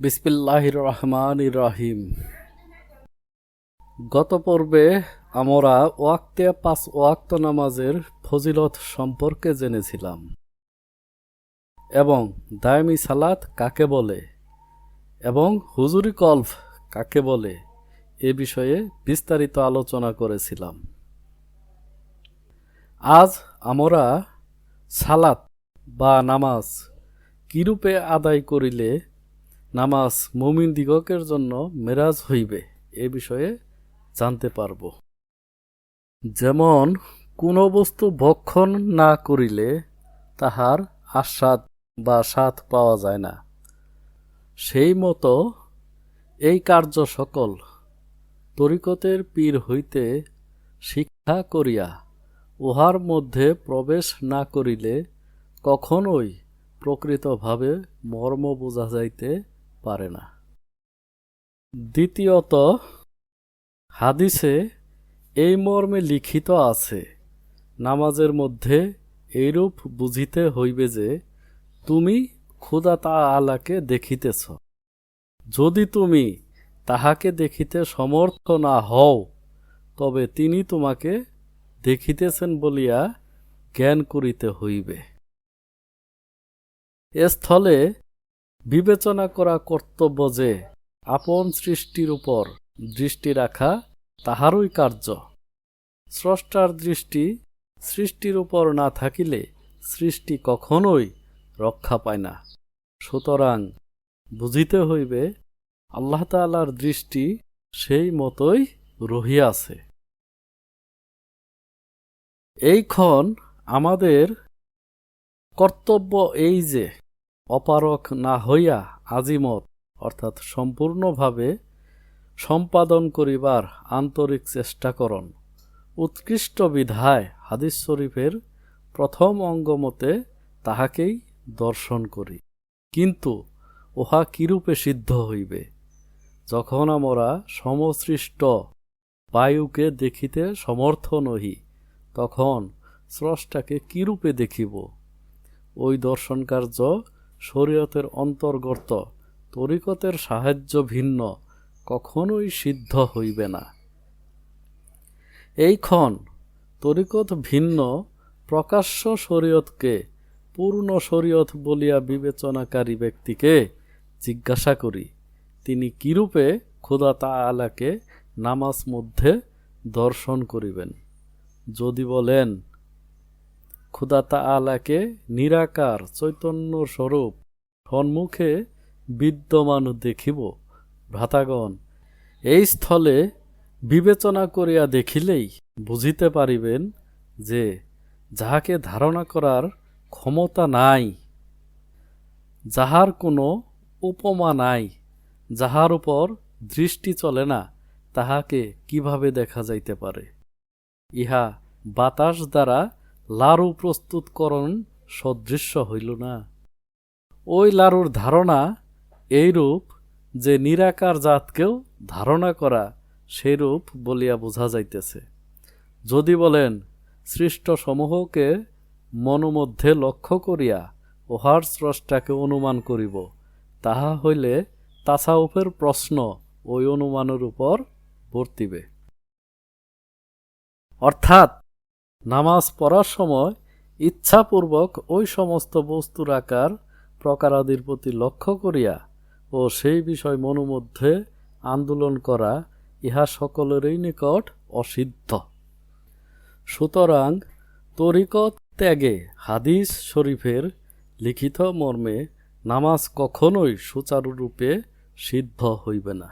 বিসমিল্লাহির রহমান রাহিম গত পর্বে আমরা ওয়াক্তে পাঁচ ওয়াক্ত নামাজের ফজিলত সম্পর্কে জেনেছিলাম এবং দায়মি সালাত কাকে বলে এবং হুজুরি কল্ফ কাকে বলে এ বিষয়ে বিস্তারিত আলোচনা করেছিলাম। আজ আমরা সালাত বা নামাজ কিরূপে আদায় করিলে নামাজ মুমিন দিগকের জন্য মেরাজ হইবে, এ বিষয়ে জানতে পারব। যেমন, কোনো বস্তু ভক্ষণ না করিলে তাহার আস্বাদ বা স্বাদ পাওয়া যায় না। সেই মতো এই কার্য সকল তরিকতের পীর হইতে শিক্ষা করিয়া উহার মধ্যে প্রবেশ না করিলে কখনোই প্রকৃতভাবে মর্ম বোঝা যাইতে পারে না। দ্বিতীয়ত, হাদিসে এই মর্মে লিখিত আছে, নামাজের মধ্যে এইরূপ বুঝিতে হইবে যে, তুমি ক্ষুদা তা আলাকে দেখিতেছ। যদি তুমি তাহাকে দেখিতে সমর্থ না হও, তবে তিনি তোমাকে দেখিতেছেন বলিয়া জ্ঞান করিতে হইবে। এ স্থলে বিবেচনা করা কর্তব্য যে আপন সৃষ্টির উপর দৃষ্টি রাখা তাহারই কার্য। স্রষ্টার দৃষ্টি সৃষ্টির উপর না থাকিলে সৃষ্টি কখনোই রক্ষা পায় না। সুতরাং বুঝিতে হইবে, আল্লাহ তালার দৃষ্টি সেই মতোই রহিয়াছে। এইক্ষণ আমাদের কর্তব্য এই যে অপারক না হইয়া আজিমত, অর্থাৎ সম্পূর্ণভাবে সম্পাদন করিবার আন্তরিক চেষ্টা করন। উৎকৃষ্ট বিধায় হাদিস শরীফের প্রথম অঙ্গমতে তাহাকেই দর্শন করি। কিন্তু উহা কিরূপে সিদ্ধ হইবে? যখন আমরা সমসৃষ্ট বায়ুকে দেখিতে সমর্থ নহি, তখন স্রষ্টাকে কিরূপে দেখিব? ওই দর্শন কার্য শরীয়তের অন্তর্গত, তরিকতের সাহায্য ভিন্ন, কখনোই সিদ্ধ হইবে না। এইক্ষণ তরিকত ভিন্ন, প্রকাশ্য শরীয়তকে, পূর্ণ শরীয়ত বলিয়া বিবেচনাকারী ব্যক্তিকে জিজ্ঞাসা করি, তিনি কিরূপে খোদা তা আলাকে নামাজ মধ্যে দর্শন করিবেন? যদি বলেন খুদা তা আলাকে নিরাকার চৈতন্য স্বরূপ সম্মুখে বিদ্যমান দেখিব। ভ্রাতাগণ, এই স্থলে বিবেচনা করিয়া দেখিলেই বুঝিতে পারিবেন যে যাহাকে ধারণা করার ক্ষমতা নাই, যাহার কোনো উপমা নাই, যাহার উপর দৃষ্টি চলে না, তাহাকে কীভাবে দেখা যাইতে পারে? ইহা বাতাস দ্বারা লারু প্রস্তুতকরণ সদৃশ্য হইল না। ওই লাড়ুর ধারণা এইরূপ যে নিরাকার জাতকেও ধারণা করা সেইরূপ বলিয়া বোঝা যাইতেছে। যদি বলেন, সৃষ্ট সমূহকে মনোমধ্যে লক্ষ্য করিয়া উহার স্রষ্টাকে অনুমান করিব, তাহা হইলে তাসাউফের প্রশ্ন ওই অনুমানের উপর বর্তিবে। অর্থাৎ নামাজ পড়ার সময় ইচ্ছাপূর্বক ওই সমস্ত বস্তুর আকার প্রকারাদির প্রতি লক্ষ্য করিয়া ও সেই বিষয় মনোমধ্যে আন্দোলন করা ইহা সকলেরই নিকট অসিদ্ধ। সুতরাং তরিকত ত্যাগে হাদিস শরীফের লিখিত মর্মে নামাজ কখনোই সুচারুরূপে সিদ্ধ হইবে না।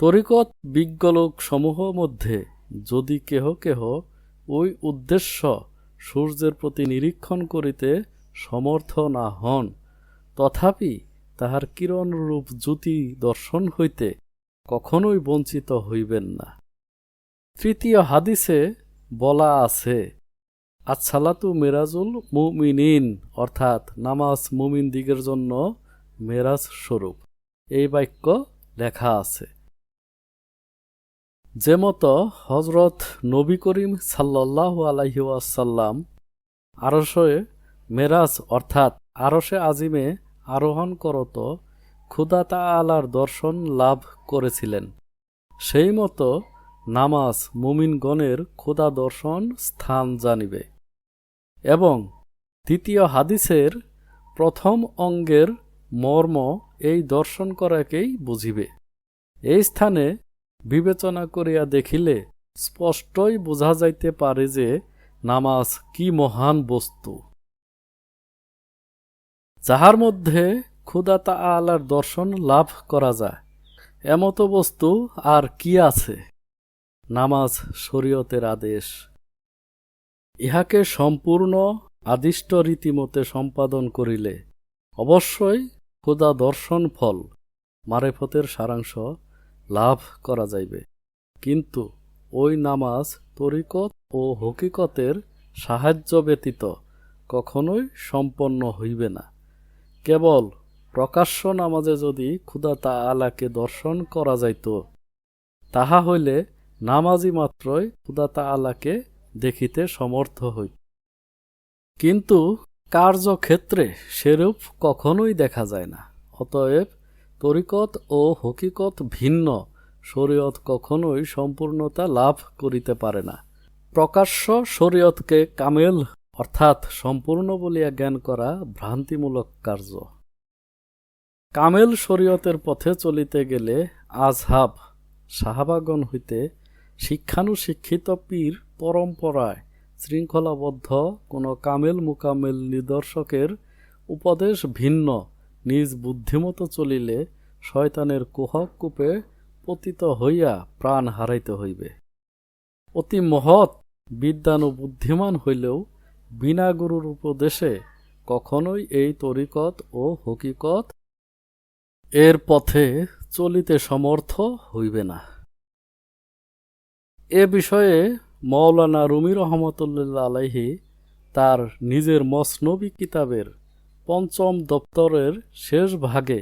তরিকত বিজ্ঞলোক সমূহ মধ্যে যদি কেহ কেহ ওই উদ্দেশ্য সূর্যের প্রতি নিরীক্ষণ করিতে সমর্থ না হন। তথাপি তাহার কিরণরূপ জ্যোতি দর্শন হইতে কখনোই বঞ্চিত হইবেন না। তৃতীয় হাদিসে বলা আছে, আচ্ছালাতু মেরাজুল মুমিনিন অর্থাৎ নামাজ মুমিন দিগের জন্য মেরাজ স্বরূপ। এই বাক্য লেখা আছে। যেমতো হজরত নবী করিম সাল্লাহ আলাহি ওয়াসাল্লাম আরশে মেরাজ অর্থাৎ আরশে আজিমে আরোহণ করত ক্ষুদা তাআলার দর্শন লাভ করেছিলেন। সেই মতো নামাজ মুমিনগণের ক্ষুদা দর্শন স্থান জানিবে। এবং দ্বিতীয় হাদিসের প্রথম অঙ্গের মর্ম এই দর্শন করাকেই বুঝিবে। এই স্থানে বিবেচনা করিয়া দেখিলে স্পষ্টই বোঝা যাইতে পারে যে নামাজ কি মহান বস্তু। যাহার মধ্যে ক্ষুদা আলার দর্শন লাভ করা যায়, এমতো বস্তু আর কি আছে? নামাজ শরীয়তের আদেশ। ইহাকে সম্পূর্ণ আদিষ্ট রীতিমতে সম্পাদন করিলে অবশ্যই ক্ষুদা দর্শন ফল, মারেফতের সারাংশ লাভ করা যাইবে। কিন্তু ওই নামাজ তরিকত ও হকিকতের সাহায্য ব্যতীত কখনোই সম্পন্ন হইবে না। কেবল প্রকাশ্য নামাজে যদি ক্ষুদা তা আলাকে দর্শন করা যাইত, তাহা হইলে নামাজি মাত্রই ক্ষুদা তা আলাকে দেখিতে সমর্থ হইত। কিন্তু কার্যক্ষেত্রে সেরূপ কখনোই দেখা যায় না। অতএব তরিকত ও হকিকত ভিন্ন। শরীয়ত কখনোই সম্পূর্ণতা লাভ করিতে পারে না। প্রকাশ্য শরীয়তকে কামেল, অর্থাৎ সম্পূর্ণ বলিয়া জ্ঞান করা ভ্রান্তিমূলক কার্য। কামেল শরীয়তের পথে চলিতে গেলে আজহাব, সাহাবাগণ হইতে শিক্ষানুশিক্ষিত পীর পরম্পরায় শৃঙ্খলাবদ্ধ কোনো কামেল মুকামেল নিদর্শকের উপদেশ ভিন্ন। নিজ বুদ্ধিমতো চলিলে শয়তানের কুহক কূপে পতিত হইয়া প্রাণ হারাইতে হইবে। অতি মহৎ বিদ্যান ও বুদ্ধিমান হইলেও বিনা গুরুর উপদেশে কখনোই এই তরিকত ও হকিকত এর পথে চলিতে সমর্থ হইবে না। এ বিষয়ে মৌলানা রুমি রহমতুল্লাহ আলাইহি তার নিজের মসনবী কিতাবের পঞ্চম দপ্তরের শেষ ভাগে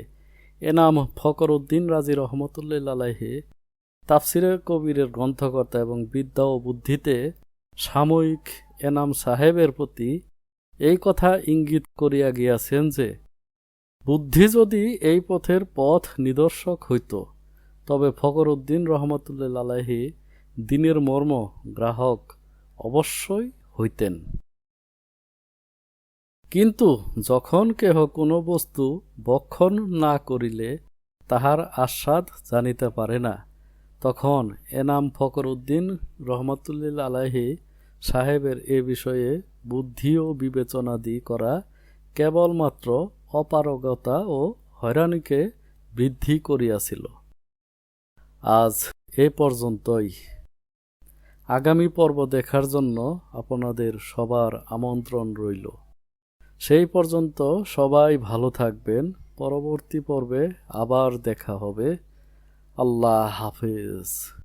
এনাম ফকর উদ্দিন রাজি রহমতুল্লাহ আলাইহি তাফসিরে কবিরের গ্রন্থকর্তা এবং বিদ্যা ও বুদ্ধিতে সাময়িক এনাম সাহেবের প্রতি এই কথা ইঙ্গিত করিয়া গিয়াছেন যে, বুদ্ধি যদি এই পথের পথ নিদর্শক হইত, তবে ফকর উদ্দিন রহমতুল্লাহ আলাহি দিনের মর্ম গ্রাহক অবশ্যই হইতেন। কিন্তু যখন কেহ কোনো বস্তু বক্ষণ না করিলে তাহার আস্বাদ জানিতে পারে না, তখন এনাম ফকর উদ্দিন রহমতুল্লিল আলাহি সাহেবের এ বিষয়ে বুদ্ধি ও বিবেচনাদি করা কেবলমাত্র অপারগতা ও হয়রানিকে বৃদ্ধি করিয়াছিল। আজ এ পর্যন্তই। আগামী পর্ব দেখার জন্য আপনাদের সবার আমন্ত্রণ রইল। সেই পর্যন্ত সবাই ভালো থাকবেন। পরবর্তী পর্বে আবার দেখা হবে। আল্লাহ হাফিজ।